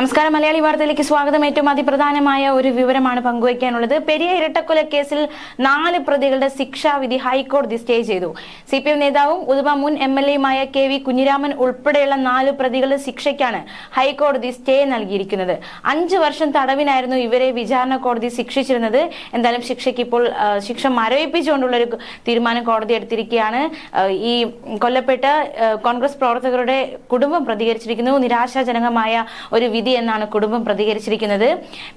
നമസ്കാരം. മലയാളി വാർത്തയിലേക്ക് സ്വാഗതം. ഏറ്റവും അതിപ്രധാനമായ ഒരു വിവരമാണ് പങ്കുവയ്ക്കാനുള്ളത്. പെരിയ ഇരട്ടക്കൊല കേസിൽ നാല് പ്രതികളുടെ ശിക്ഷാവിധി ഹൈക്കോടതി സ്റ്റേ ചെയ്തു. സി പി എം നേതാവും ഉദുമ മുൻ എം എൽ എയുമായ കെ വി കുഞ്ഞിരാമൻ ഉൾപ്പെടെയുള്ള നാല് പ്രതികളുടെ ശിക്ഷയ്ക്കാണ് ഹൈക്കോടതി സ്റ്റേ നൽകിയിരിക്കുന്നത്. അഞ്ചു വർഷം തടവിനായിരുന്നു ഇവരെ വിചാരണ കോടതി ശിക്ഷിച്ചിരുന്നത്. എന്തായാലും ശിക്ഷയ്ക്ക് ഇപ്പോൾ ശിക്ഷ മരവിപ്പിച്ചുകൊണ്ടുള്ള ഒരു തീരുമാനം കോടതി എടുത്തിരിക്കുകയാണ്. ഈ കൊല്ലപ്പെട്ട കോൺഗ്രസ് പ്രവർത്തകരുടെ കുടുംബം പ്രതികരിച്ചിരിക്കുന്നു. നിരാശാജനകമായ ഒരു വിധി എന്നാണ് കുടുംബം പ്രതികരിച്ചിരിക്കുന്നത്.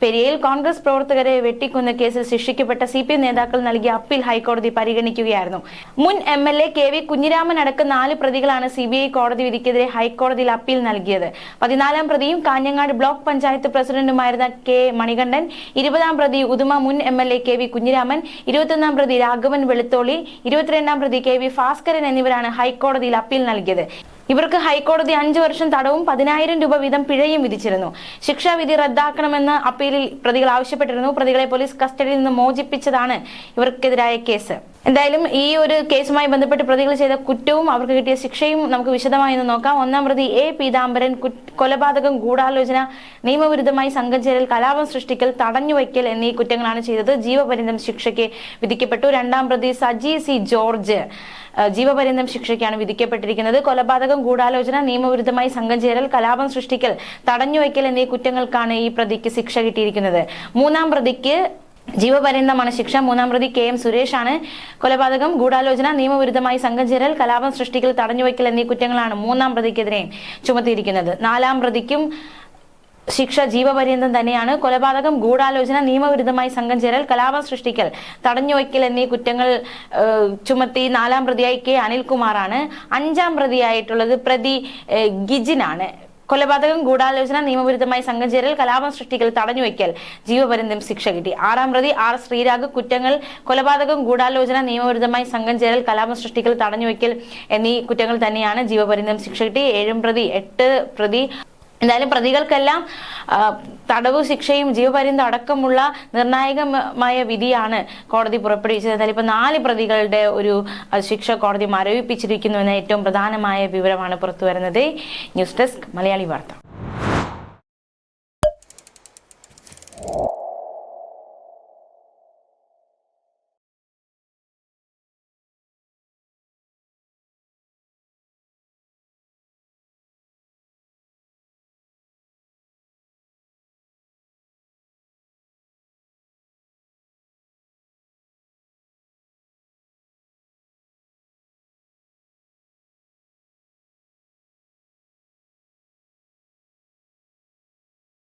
പെരിയയിൽ കോൺഗ്രസ് പ്രവർത്തകരെ വെട്ടിക്കൊന്ന കേസിൽ ശിക്ഷിക്കപ്പെട്ട സി നേതാക്കൾ നൽകിയ അപ്പീൽ ഹൈക്കോടതി പരിഗണിക്കുകയായിരുന്നു. മുൻ M L A K V Kunhiraman അടക്കം നാല് പ്രതികളാണ് സി ബി ഐ കോടതി വിധിക്കെതിരെ ഹൈക്കോടതിയിൽ അപ്പീൽ നൽകിയത്. പതിനാലാം പ്രതിയും കാഞ്ഞങ്ങാട് ബ്ലോക്ക് പഞ്ചായത്ത് പ്രസിഡന്റുമായിരുന്ന കെ മണികണ്ഠൻ ഇരുപതാം പ്രതി ഉദുമ മുൻ M L A K V Kunhiraman ഇരുപത്തൊന്നാം പ്രതി രാഘവൻ വെളുത്തോളി ഇരുപത്തിരണ്ടാം പ്രതി കെ വി ഭാസ്കരൻ എന്നിവരാണ് ഹൈക്കോടതിയിൽ അപ്പീൽ നൽകിയത്. ഇവർക്ക് ഹൈക്കോടതി അഞ്ചു വർഷം തടവും പതിനായിരം രൂപ വീതം പിഴയും വിധിച്ചിരുന്നു. ശിക്ഷാവിധി റദ്ദാക്കണമെന്ന് അപ്പീലിൽ പ്രതികൾ ആവശ്യപ്പെട്ടിരുന്നു. പ്രതികളെ പോലീസ് കസ്റ്റഡിയിൽ നിന്ന് മോചിപ്പിച്ചതാണ് ഇവർക്കെതിരായ കേസ്. എന്തായാലും ഈ ഒരു കേസുമായി ബന്ധപ്പെട്ട് പ്രതികൾ ചെയ്ത കുറ്റവും അവർക്ക് കിട്ടിയ ശിക്ഷയും നമുക്ക് വിശദമായി ഒന്ന് നോക്കാം. ഒന്നാം പ്രതി എ. പീതാംബരൻ കൊലപാതകം ഗൂഢാലോചന നിയമവിരുദ്ധമായി സംഘം ചേരൽ കലാപം സൃഷ്ടിക്കൽ തടഞ്ഞുവയ്ക്കൽ എന്നീ കുറ്റങ്ങളാണ് ചെയ്തത്. ജീവപര്യന്തം ശിക്ഷയ്ക്ക് വിധിക്കപ്പെട്ടു. രണ്ടാം പ്രതി സജി സി ജോർജ് ജീവപര്യന്തം ശിക്ഷയ്ക്കാണ് വിധിക്കപ്പെട്ടിരിക്കുന്നത്. കൊലപാതകം ഗൂഢാലോചന നിയമവിരുദ്ധമായി സംഘം ചേരൽ കലാപം സൃഷ്ടിക്കൽ തടഞ്ഞുവയ്ക്കൽ എന്നീ കുറ്റങ്ങൾക്കാണ് ഈ പ്രതിക്ക് ശിക്ഷ കിട്ടിയിരിക്കുന്നത്. മൂന്നാം പ്രതിക്ക് ജീവപര്യന്തമാണ് ശിക്ഷ. മൂന്നാം പ്രതി കെ എം സുരേഷ് ആണ് കൊലപാതകം ഗൂഢാലോചന നിയമവിരുദ്ധമായി സംഘം ചേരൽ കലാപം സൃഷ്ടിക്കൽ തടഞ്ഞുവയ്ക്കൽ എന്നീ കുറ്റങ്ങളാണ് മൂന്നാം പ്രതിക്കെതിരെ ചുമത്തിയിരിക്കുന്നത്. നാലാം പ്രതിക്കും ശിക്ഷ ജീവപര്യന്തം തന്നെയാണ്. കൊലപാതകം ഗൂഢാലോചന നിയമവിരുദ്ധമായി സംഘം ചേരൽ കലാപം സൃഷ്ടിക്കൽ തടഞ്ഞുവയ്ക്കൽ എന്നീ കുറ്റങ്ങൾ ചുമത്തി നാലാം പ്രതിയായി കെ അനിൽകുമാറാണ്. അഞ്ചാം പ്രതിയായിട്ടുള്ളത് പ്രതി ഗിജിനാണ്. കൊലപാതകം ഗൂഢാലോചന നിയമവിരുദ്ധമായി സംഘം ചേരൽ കലാപം സൃഷ്ടിക്കൽ തടഞ്ഞുവെക്കൽ ജീവപര്യന്തം ശിക്ഷ കിട്ടി. ആറാം പ്രതി ആർ ശ്രീരാഗ് കുറ്റങ്ങൾ കൊലപാതകം ഗൂഢാലോചന നിയമവിരുദ്ധമായി സംഘം ചേരൽ കലാപം സൃഷ്ടിക്കൽ തടഞ്ഞുവെക്കൽ എന്നീ കുറ്റങ്ങൾ തന്നെയാണ് ജീവപര്യന്തം ശിക്ഷ കിട്ടി. ഏഴും പ്രതി എട്ട് പ്രതി എന്തായാലും പ്രതികൾക്കെല്ലാം തടവ് ശിക്ഷയും ജീവപര്യന്തം അടക്കമുള്ള നിർണായകമായ വിധിയാണ് കോടതി പുറപ്പെടുവിച്ചത്. എന്തായാലും ഇപ്പൊ നാല് പ്രതികളുടെ ഒരു ശിക്ഷ കോടതി മരവിപ്പിച്ചിരിക്കുന്നു എന്ന ഏറ്റവും പ്രധാനമായ വിവരമാണ് പുറത്തു വരുന്നത് ന്യൂസ് ഡെസ്ക് മലയാളി വാർത്ത.